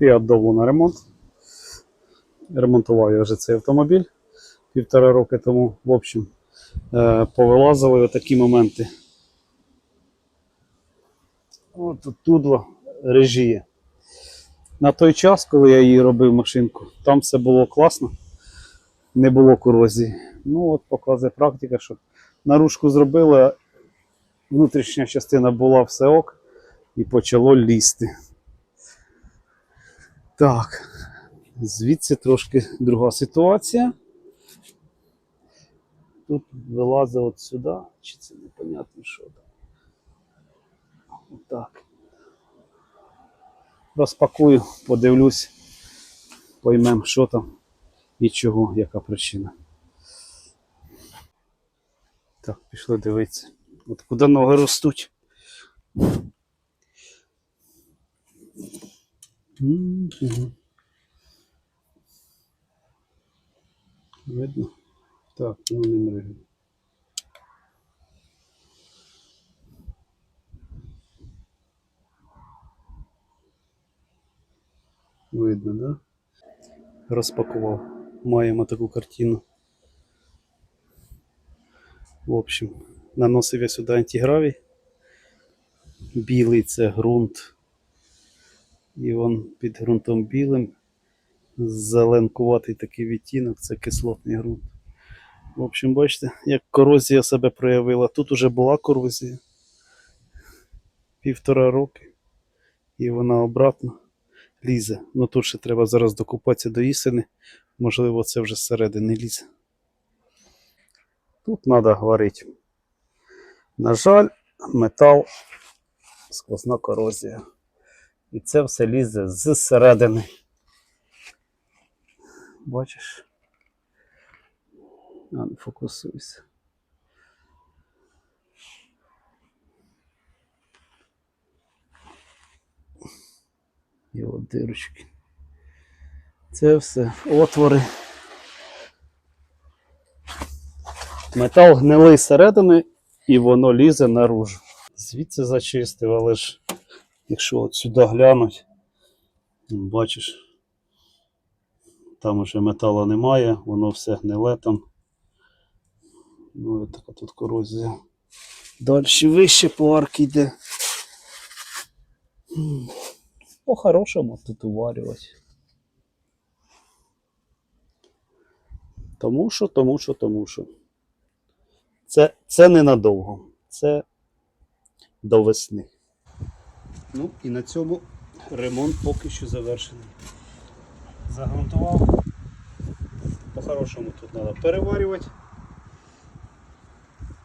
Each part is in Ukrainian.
Fiat довго на ремонт. Ремонтував я вже цей автомобіль півтора роки тому. В общем, е, повилазили отакі моменти. От тут тудла режіє. На той час, коли я її робив машинку, там все було класно, не було корозії. Ну от показує практика, що наружку зробили, внутрішня частина була все ок і почало лізти. Так, звідси трошки друга ситуація. Тут вилазить от сюди, чи це непонятно що там. Отак. Розпакую, подивлюсь, поймем, що там і чого, яка причина. Так, пішли дивитися. От куди ноги ростуть. Видно? Так, ну не мригай. Видно, да? Розпакував. Маємо таку картину. В общем, наносив я сюди антигравій. Білий це ґрунт. І вон під ґрунтом білим. Зеленкуватий такий відтінок, це кислотний ґрунт. В общем, бачите, як корозія себе проявила. Тут уже була корозія. Півтора роки. І вона обратно лізе. Ну тут ще треба зараз докупатися до істини. Можливо, це вже зсередини лізе. Тут треба говорити. На жаль, метал, сквозна корозія. І це все лізе зсередини. Бачиш? А, не фокусуйся. І от дирочки. Це все отвори. Метал гнилий зсередини і воно лізе наружу. Звідси зачистив, але ж якщо от сюди глянуть, бачиш, там уже металу немає, воно все гниле там. Ну, така тут корозія. Далі вище по арки йде. По-хорошому тут уварювати. Тому що, тому що, тому що. Це, це ненадовго. Це до весни. Ну і на цьому ремонт поки що завершений. Загрунтував. По-хорошому тут треба переварювати.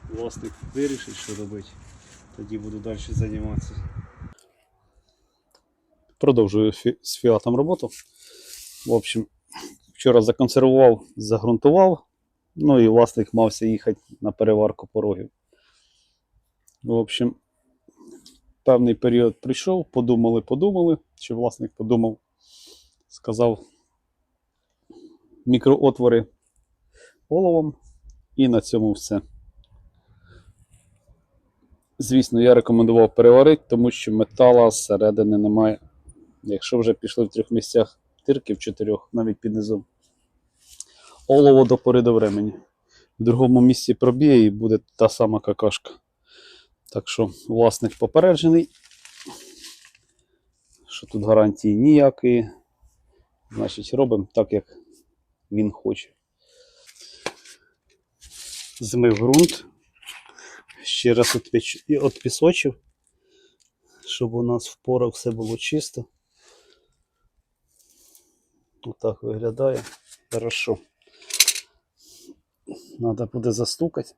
Власник вирішить, що робити. Тоді буду далі займатися. Продовжую фі- з фіатом роботу. В общем, вчора законсервував, загрунтував. Ну і власник мався їхати на переварку порогів. В общем, певний період прийшов, подумали, подумали, чи власник подумав, сказав мікроотвори оловом, і на цьому все. Звісно, я рекомендував переварити, тому що метала зсередини немає. Якщо вже пішли в трьох місцях тирки, в чотирьох, навіть під низом. Олово до пори до времени. В другому місці пробіє і буде та сама какашка. Так що власник попереджений, що тут гарантії ніякої. Значить, робимо так, як він хоче. Змив ґрунт. Ще раз отпісочив, щоб у нас в порах все було чисто. Отак виглядає. Хорошо. Надо буде застукати.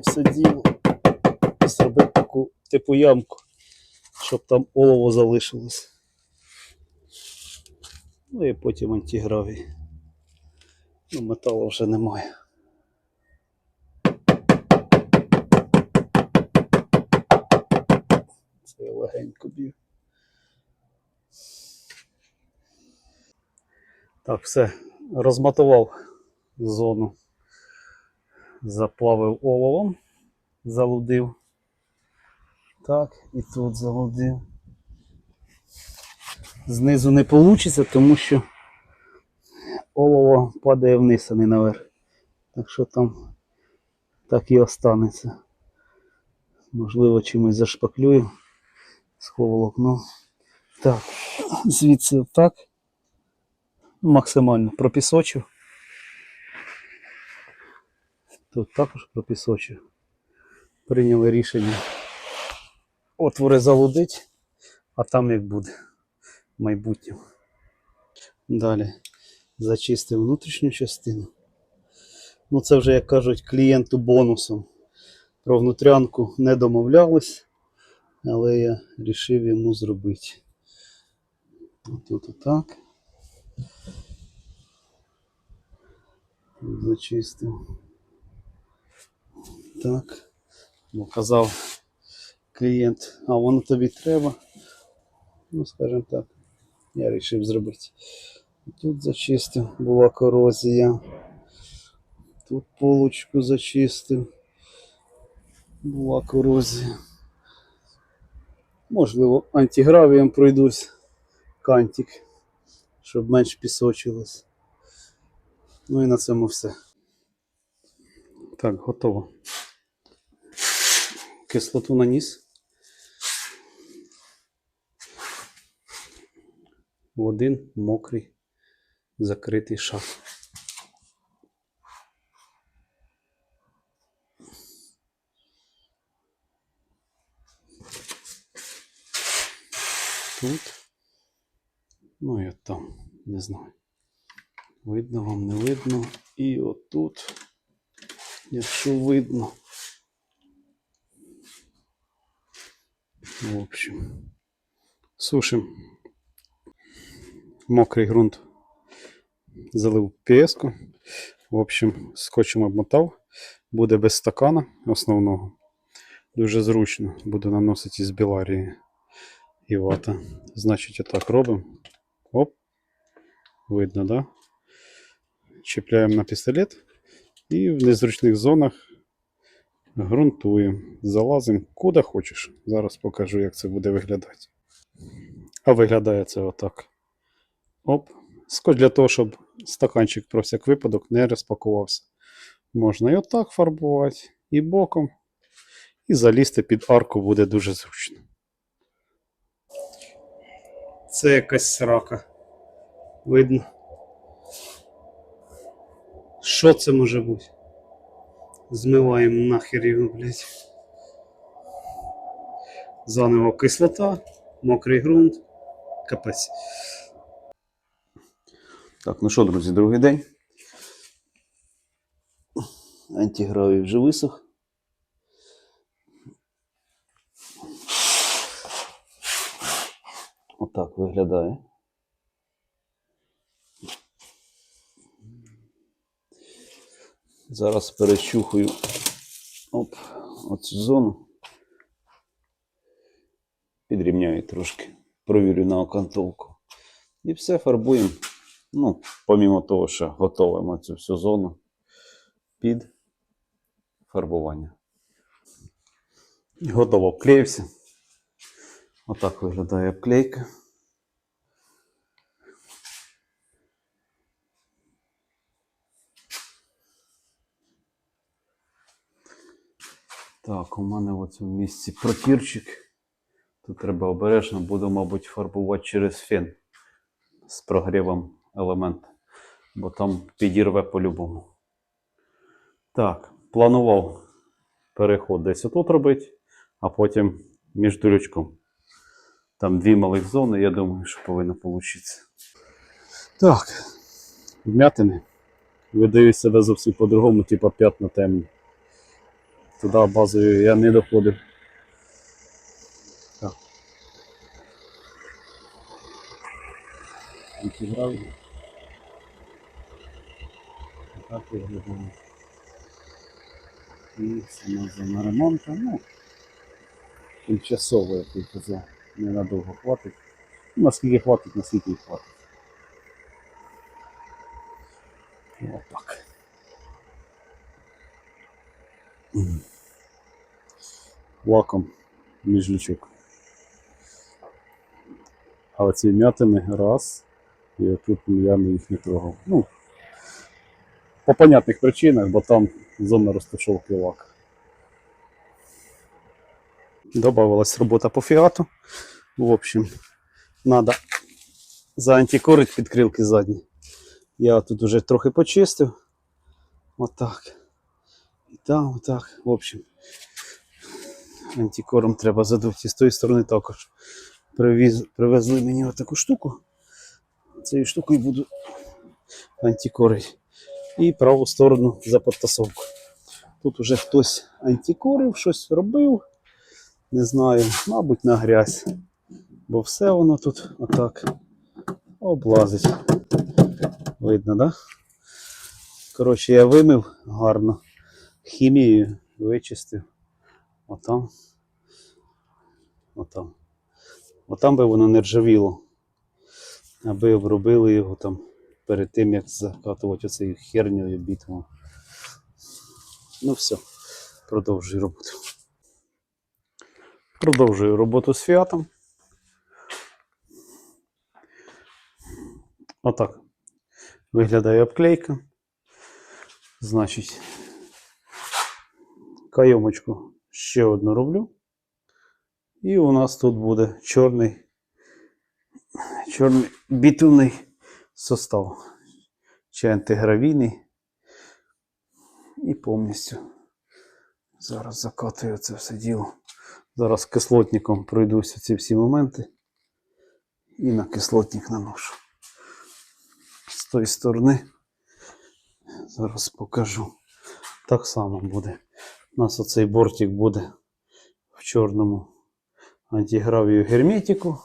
Все діло. І зробити таку типу ямку, щоб там олово залишилось. Ну і потім антигравій. Ну, металу вже немає. Це я легенько б'ю. Так, все, розматував зону, заплавив оловом, залудив. Так, і тут залудив. знизу не вийде, тому що олово падає вниз, а не наверх. Так що там так і останеться. Можливо, чимось зашпаклюю сховолокно. Так, звідси отак. Максимально пропісочив. Тут також пропісочив. Прийняли рішення отвори залудить, а там як буде в майбутньому. Далі зачистив внутрішню частину. Ну, це вже, як кажуть, клієнту бонусом. Про внутрянку не домовлялись, але я вирішив йому зробити. Тут отак. Зачистив. Так. Бо казав клієнт, а воно тобі треба. Ну, скажімо так, я вирішив зробити. Тут зачистив, була корозія. Тут полочку зачистив. Була корозія. Можливо, антигравієм пройдусь кантик, щоб менш пісочилось. Ну і на цьому все. Так, готово. Кислоту наніс. В один мокрий закритий шаф. Тут. Ну і от там, не знаю. Видно вам, не видно. І отут, якщо видно. В общем, сушим мокрий ґрунт. Залив піску. В общем, скотчем обмотав. Буде без стакана основного. Дуже зручно. Буду наносити із біларії і вата. Значить, отак робимо. Оп. Видно, да? Чіпляємо на пістолет і в незручних зонах ґрунтуємо. Залазимо куди хочеш. Зараз покажу, як це буде виглядати. А виглядає це отак. Оп. Скотч для того, щоб стаканчик про всяк випадок не розпакувався. Можна і отак фарбувати, і боком. І залізти під арку буде дуже зручно. Це якась срака. Видно. Що це може бути? Змиваємо нахер його, блядь. Заново кислота, мокрий ґрунт. Капець. Так, ну що, друзі, другий день. Антигравій вже висох. Отак виглядає. Зараз перещухаю оп, оцю зону. Підрівняю трошки, провірю на окантовку. І все фарбуємо. Ну, помімо того, що готуємо цю всю зону під фарбування. Готово обклеївся. Отак виглядає обклейка. Так, у мене в цьому місці протірчик. Тут треба обережно, буду, мабуть, фарбувати через фен з прогрівом елемент, бо там підірве по-любому. Так, планував переход десь отут робити, а потім між дурючком. Там дві малих зони, я думаю, що повинно вийти. Так, вмятини. Видаю себе зовсім по-другому, типа п'ятна темні. Туди базою я не доходив. Так. Антигравій. Так виглядає. І сама зона ремонту. Ну, тимчасово, як я казав, ненадовго хватить. Ну, Наскільки хватить, наскільки хватить. Отак. Лаком міжлючок. А оці м'ятини раз. І тут я не їх не трогав. Ну, по понятних причинах, бо там зона розташовки лака. Добавилась робота по фіату. В общем, надо заантикорить підкрилки задні. Я тут уже трохи почистив. Отак. І там, отак. В общем, антикором треба задути. І з тої сторони також. Привіз, привезли мені отаку штуку. Цією штукою буду антикорити. І праву сторону за підтасовку. Тут уже хтось антикорив, щось робив. Не знаю, мабуть, на грязь. Бо все воно тут отак облазить. Видно, да? Коротше, я вимив гарно. Хімією вичистив. Отам. Отам. Отам би воно не ржавіло. Аби обробили його там перед тим, як закатувати оцею хернею бітвом. Ну все, продовжую роботу. Продовжую роботу з фіатом. Отак. Виглядає обклейка. Значить, кайомочку ще одну роблю. І у нас тут буде чорний, чорний бітумний состав. Чи антигравійний. І повністю. Зараз закатую це все діло. Зараз кислотником пройдуся ці всі моменти. І на кислотник наношу. З тої сторони. Зараз покажу. Так само буде. У нас оцей бортик буде в чорному антигравію герметику.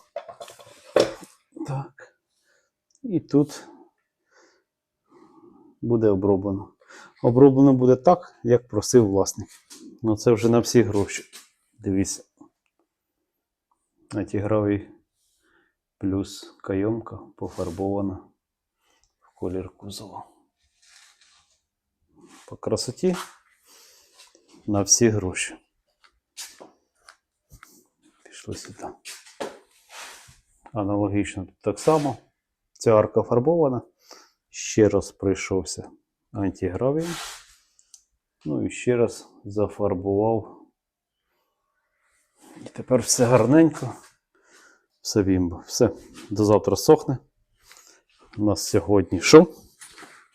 Так. І тут буде оброблено. Оброблено буде так, як просив власник. Ну це вже на всі гроші. Дивіться. Антигравій плюс кайомка пофарбована в колір кузова. По красоті на всі гроші. Пішли сюди. Аналогічно тут так само. Ця арка фарбована. Ще раз пройшовся антигравієм. Ну і ще раз зафарбував. І тепер все гарненько. Все бімба. Все, до завтра сохне. У нас сьогодні що?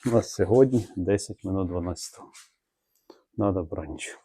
У нас сьогодні 10 минут 12. Надо бранч.